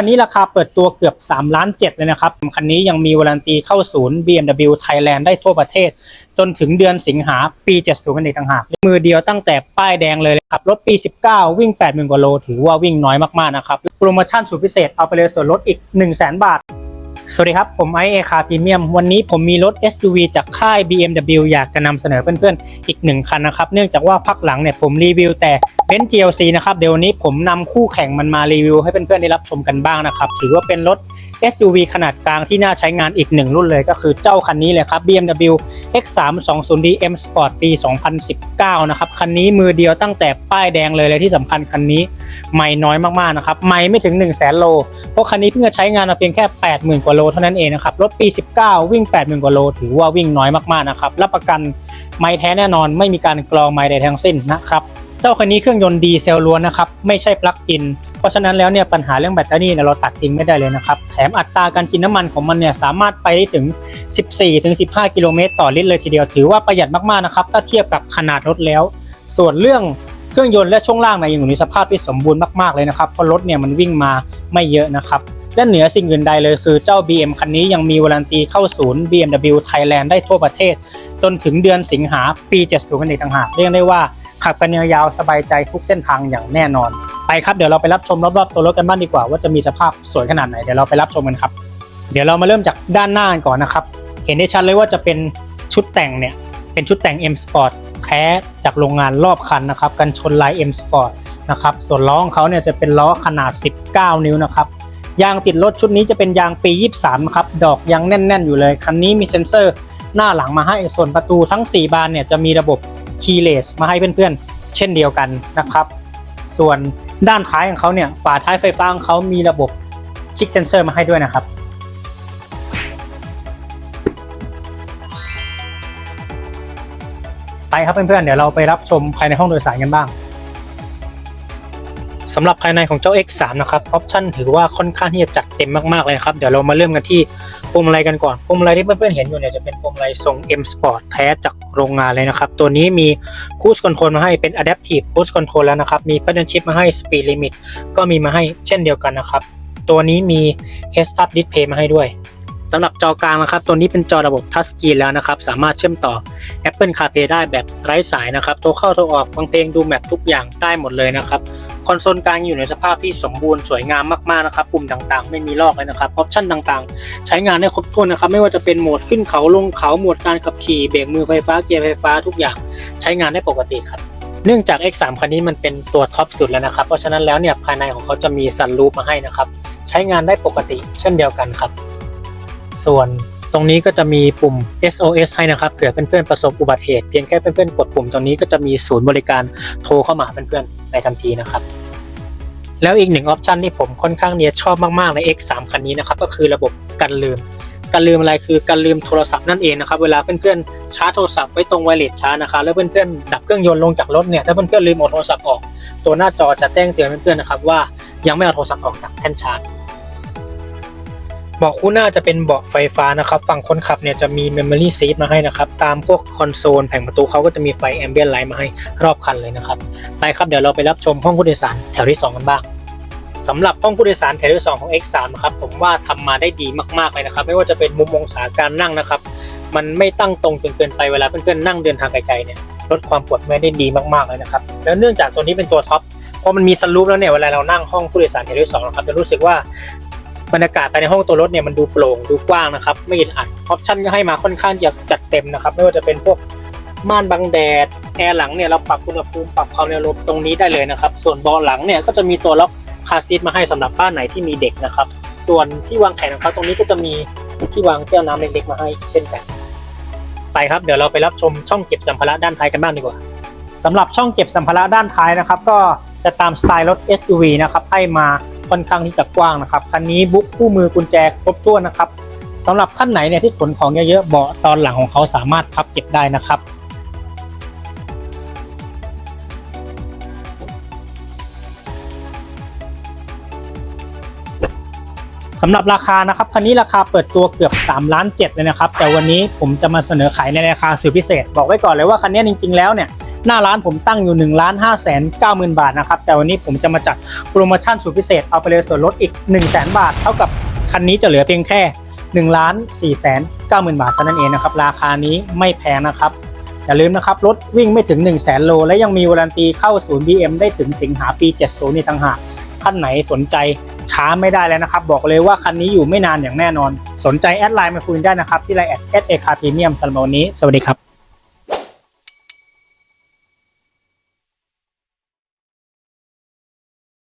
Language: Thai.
คันนี้ราคาเปิดตัวเกือบ3ล้าน7เลยนะครับ คันนี้ยังมีวารันตีเข้าศูนย์ BMW Thailand ได้ทั่วประเทศ จนถึงเดือนสิงหาปี 70 กันอีกต่างหาก มือเดียวตั้งแต่ป้ายแดงเลยครับ รถปี 19 วิ่ง 80,000กว่าโล ถือว่าวิ่งน้อยมากๆนะครับ โปรโมชั่นสุดพิเศษเอาไปเลยส่วนลดอีก 100,000 บาท สวัสดีครับ ผมไอเอคาพรีเมียมวันนี้ผมมีรถ SUV จากค่าย BMW อยากจะนำเสนอเพื่อนๆ อีกหนึ่งคันนะครับ เนื่องจากว่าพักหลังเนี่ยผมรีวิวแต่เบนซ์ GLC นะครับ เดี๋ยววันนี้ผมนำคู่แข่งมันมารีวิวให้เพื่อนๆ ได้รับชมกันบ้างนะครับ ถือว่าเป็นรถ SUV ขนาดกลางที่น่าใช้งานอีกหนึ่งรุ่นเลยก็คือเจ้าคันนี้เลยครับ BMW X320D M Sport ปี 2019 นะครับ คันนี้มือเดียวตั้งแต่ป้ายแดงเลยเลยที่สำคัญคันนี้ไม่น้อยมากๆนะครับไม่ไม่ถึง 1 0 0 0 0แสนโลเพราะคันนี้เพิ่งจะใช้งานมาเพียงแค่ 80,000 กว่าโลเท่านั้นเองนะครับ รถปี 19 วิ่ง 80,000 กว่าโล ถือว่าวิ่งน้อยมากๆนะครับ รับประกันไม่แท้แน่นอน ไม่มีการกรองไม่ใดทั้งสิ้นนะครับ เจ้าคันนี้เครื่องยนต์ดีเซลล้วนนะครับ ไม่ใช่ปลั๊กอิน เพราะฉะนั้นแล้วเนี่ยปัญหาเรื่องแบตเตอรี่เนี่ยเราตัดทิ้งไม่ได้เลยนะครับ แถมอัตราการกินน้ำมันของมันเนี่ยสามารถไปได้ถึง 14-15 กิโลเมตรต่อลิตรเลยทีเดียว ถือว่าประหยัดมากๆนะครับ ถ้าเทียบกับขนาดรถแล้ว ส่วนเรื่องเครื่องยนต์และช่วงล่างเนี่ยยังอยู่ในสภาพที่สมบูรณ์มากๆเลยนะครับเพราะรถเนี่ยมันวิ่งมาไม่เยอะนะครับ และเหนือสิ่งอื่นใดเลยคือเจ้า BM คันนี้ยังมีวารันตีเข้าศูนย์ BMW Thailand ได้ทั่วประเทศ จนถึงเดือนสิงหาปี 70กันอีกต่างหากเรียกได้ว่าขับกันยาวๆสบายใจทุกเส้นทางอย่างแน่นอน ไปครับเดี๋ยวเราไปรับชมรอบๆตัวรถกันบ้างดีกว่าว่าจะมีสภาพสวยขนาดไหนเดี๋ยวเราไปรับชมกันครับ เดี๋ยวเรามาเริ่มจากด้านหน้ากันก่อนนะครับ เห็นได้ชัดเลยว่าจะเป็นชุดแต่งเนี่ยเป็นชุดแต่ง M Sport แท้จากโรงงานรอบคันนะครับกันชนลาย M Sport นะครับส่วนล้อของเขาเนี่ยจะเป็นล้อขนาด 19 นิ้วนะครับ ยางติดรถชุดนี้จะเป็นยางปี 23 ครับ ดอกยังแน่น ๆ อยู่เลย คันนี้มีเซ็นเซอร์หน้าหลังมาให้ ส่วนประตูทั้ง 4 บานเนี่ยจะมีระบบ keyless มาให้เพื่อนๆ เช่นเดียวกันนะครับ ส่วนด้านท้ายของเขาเนี่ยฝาท้ายไฟฟ้าของเขามีระบบชิคเซนเซอร์มาให้ด้วยนะครับไปครับเพื่อนๆเดี๋ยวเราไปรับชมภายในห้องโดยสารกันบ้าง สำหรับภายในของเจ้า X3 นะครับออปชั่นถือว่าค่อนข้างที่จะจัดเต็มมากๆเลยครับ เดี๋ยวเรามาเริ่มกันที่พวงมาลัยกันก่อนพวงมาลัยที่เพื่อนๆเห็นอยู่เนี่ยจะเป็นพวงมาลัยทรง M Sport แท้จากโรงงานเลยนะครับ ตัวนี้มี Cruise Control มาให้เป็น Adaptive Cruise Control แล้วนะครับ มี Pattern Shift มาให้ Speed Limit ก็มีมาให้เช่นเดียวกันนะครับ ตัวนี้มี Heads Up Display มาให้ด้วยสำหรับจอกลางนะครับตัวนี้เป็นจอระบบ Touch Screen แล้วนะครับ สามารถเชื่อมต่อ Apple CarPlay ได้แบบไร้สายนะครับโทรเข้าโทรออกฟังเพลงดูแมปทุกอย่างได้หมดเลยนะครับ อนโซลกลางอยู่ในสภาพที่สมบูรณ์สวยงามมากๆนะครับ ปุ่มต่างๆ ไม่มีลอกเลยนะครับ ออปชั่นต่างๆ ใช้งานได้ครบถ้วนนะครับ ไม่ว่าจะเป็นโหมดขึ้นเขาลงเขาโหมดการขับขี่เบรกมือไฟฟ้าเกียร์ไฟฟ้าทุกอย่างใช้งานได้ปกติครับเนื่องจาก X3 คันนี้มันเป็นตัวท็อปสุดแล้วนะครับ เพราะฉะนั้นแล้วเนี่ยภายในของเขาจะมีซันรูฟมาให้นะครับ ใช้งานได้ปกติเช่นเดียวกันครับ ส่วน ตรงนี้ก็จะมีปุ่ม SOS ให้นะครับเผื่อเพื่อนๆประสบอุบัติเหตุเพียงแค่เพื่อนๆกดปุ่มตรงนี้ก็จะมีศูนย์บริการโทรเข้ามาหาเพื่อนๆในทันทีนะครับแล้วอีกหนึ่งออปชันที่ผมค่อนข้างเนี่ยชอบมากๆใน X3 คันนี้นะครับก็คือระบบกันลืมกันลืมอะไรคือกันลืมโทรศัพท์นั่นเองนะครับเวลาเพื่อนๆชาร์จโทรศัพท์ไว้ตรงไวเลสชาร์จนะครับแล้วเพื่อนๆดับเครื่องยนต์ลงจากรถเนี่ยถ้าเพื่อนๆลืมเอาโทรศัพท์ออก ตัวหน้าจอจะแจ้งเตือนเพื่อนๆนะครับว่ายังไม่เอาโทรศัพท์ออกจากแท่นชาร์จ เบาะคู่หน้าจะเป็นเบาะไฟฟ้านะครับฝั่งคนขับเนี่ยจะมี Memory Seat มาให้นะครับ ตามพวกคอนโซลแผงประตูเขาก็จะมีไฟ Ambient Light มาให้รอบคันเลยนะครับ ไปครับเดี๋ยวเราไปรับชมห้องผู้โดยสารแถวที่ 2 กันบ้างสำหรับห้องผู้โดยสารแถวที่ 2 ของ X3 นะครับผมว่าทำมาได้ดีมากๆเลยนะครับ ไม่ว่าจะเป็นมุมองศาการนั่งนะครับ มันไม่ตั้งตรงจนเกินไปเวลาเพื่อนๆนั่งเดินทางไกลๆเนี่ยลดความปวดเมื่อยได้ดีมากๆเลยนะครับแล้วเนื่องจากตัวนี้เป็นตัวท็อปพอมันมีซันรูฟแล้วเนี่ยเวลาเรานั่งห้องผู้โดยสารแถวที่สองนะครับจะรู้สึกว่า บรรยากาศภายในห้องตัวรถเนี่ยมันดูโปร่งดูกว้างนะครับ ไม่อึดอัดออปชั่นก็ให้มาค่อนข้างจะจัดเต็มนะครับ ไม่ว่าจะเป็นพวกม่านบังแดดแอร์หลังเนี่ยเราปรับอุณหภูมิปรับความเร็วลมตรงนี้ได้เลยนะครับ ส่วนเบาะหลังเนี่ยก็จะมีตัวล็อกคาซีทมาให้สำหรับบ้านไหนที่มีเด็กนะครับ ส่วนที่วางแขนของเขาตรงนี้ก็จะมีที่วางแก้วน้ำเล็กๆมาให้เช่นกันไปครับเดี๋ยวเราไปรับชมช่องเก็บสัมภาระด้านท้ายกันบ้างดีกว่าสำหรับช่องเก็บสัมภาระด้านท้ายนะครับ ก็จะตามสไตล์รถ SUV นะครับให้มา ค่อนข้างที่จะกว้างนะครับคันนี้บุ๊กคู่มือกุญแจครบถ้วนนะครับสำหรับท่านไหนเนี่ยที่ขนของเยอะๆเบาะตอนหลังของเขาสามารถพับเก็บได้นะครับสำหรับราคานะครับคันนี้ราคาเปิดตัวเกือบ3ล้าน7เลยนะครับ แต่วันนี้ผมจะมาเสนอขายในราคาสุดพิเศษ บอกไว้ก่อนเลยว่าคันนี้จริง ๆ แล้วเนี่ย หน้าร้านผมตั้งอยู่1นึ่งล้านห้าแสนเก้าหมื่นบาทนะครับ แต่วันนี้ผมจะมาจัดโปรโมชั่นสุดพิเศษเอาไปเลยส่วนลดอีก1นึ่งแสนบาท เท่ากับคันนี้จะเหลือเพียงแค่1นึ่งล้านสี่แสนเก้าหมื่นบาทเท่านั้นเองนะครับ ราคานี้ไม่แพงนะครับอย่าลืมนะครับ รถวิ่งไม่ถึง 1 0 0 0 0แสนโล และยังมีวารันตีเข้าศูนย์ BM ได้ถึงสิงหาปี 70นี่ต่างหากท่านไหนสนใจช้าไม่ได้แล้วนะครับ บอกเลยว่าคันนี้อยู่ไม่นานอย่างแน่นอน สนใจแอดไลน์มาคุยได้นะครับ ที่ไลน์แอดเอสเอคาพรีเมียมสำหรับวันนี้ สวัสดีครับ